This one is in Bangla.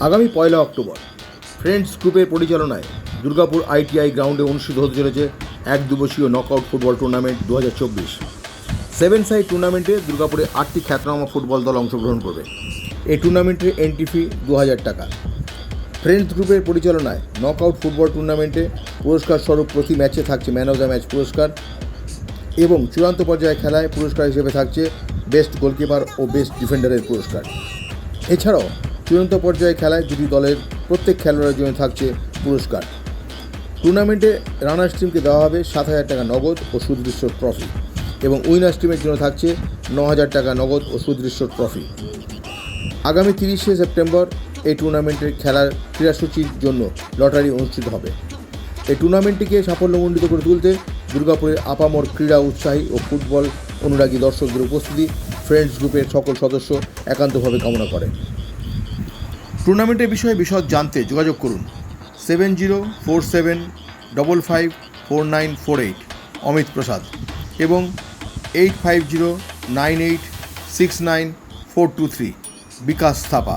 আগামী পয়লা অক্টোবর ফ্রেন্ডস গ্রুপের পরিচালনায় দুর্গাপুর আইটিআই গ্রাউন্ডে অনুষ্ঠিত হতে চলেছে এক দিবসীয় নকআউট ফুটবল টুর্নামেন্ট দু হাজার চব্বিশ সেভেন সাইড টুর্নামেন্টে দুর্গাপুরে আটটি খ্যাতনামা ফুটবল দল অংশগ্রহণ করবে এই টুর্নামেন্টের এন্ট্রি ফি দু হাজার টাকা ফ্রেন্ডস গ্রুপের পরিচালনায় নকআউট ফুটবল টুর্নামেন্টে পুরস্কার স্বরূপ প্রতি ম্যাচে থাকছে ম্যান অফ দ্য ম্যাচ পুরস্কার এবং চূড়ান্ত পর্যায়ে খেলায় পুরস্কার হিসেবে থাকছে বেস্ট গোলকিপার ও বেস্ট ডিফেন্ডারের পুরস্কার। এছাড়াও চূড়ান্ত পর্যায়ে খেলায় দুটি দলের প্রত্যেক খেলোয়াড়ের জন্য থাকছে পুরস্কার। টুর্নামেন্টে রানার্স টিমকে দেওয়া হবে সাত হাজার টাকা নগদ ও সুদৃশ্য ট্রফি এবং উইনার্স টিমের জন্য থাকছে ন হাজার টাকা নগদ ও সুদৃশ্য ট্রফি। আগামী তিরিশে সেপ্টেম্বর এই টুর্নামেন্টের খেলার ক্রীড়াসূচির জন্য লটারি অনুষ্ঠিত হবে। এই টুর্নামেন্টটিকে সাফল্যমণ্ডিত করে তুলতে দুর্গাপুরের আপামর ক্রীড়া উৎসাহী ও ফুটবল অনুরাগী দর্শকদের উপস্থিতি ফ্রেন্ডস গ্রুপের সকল সদস্য একান্তভাবে কামনা করে। টুর্নামেন্টের বিষয়ে বিশদ জানতে যোগাযোগ করুন seven zero four seven, double five, four nine, four eight, Amit Prasad এবং eight five zero, nine eight, six nine, four two three, Bikash Thapa.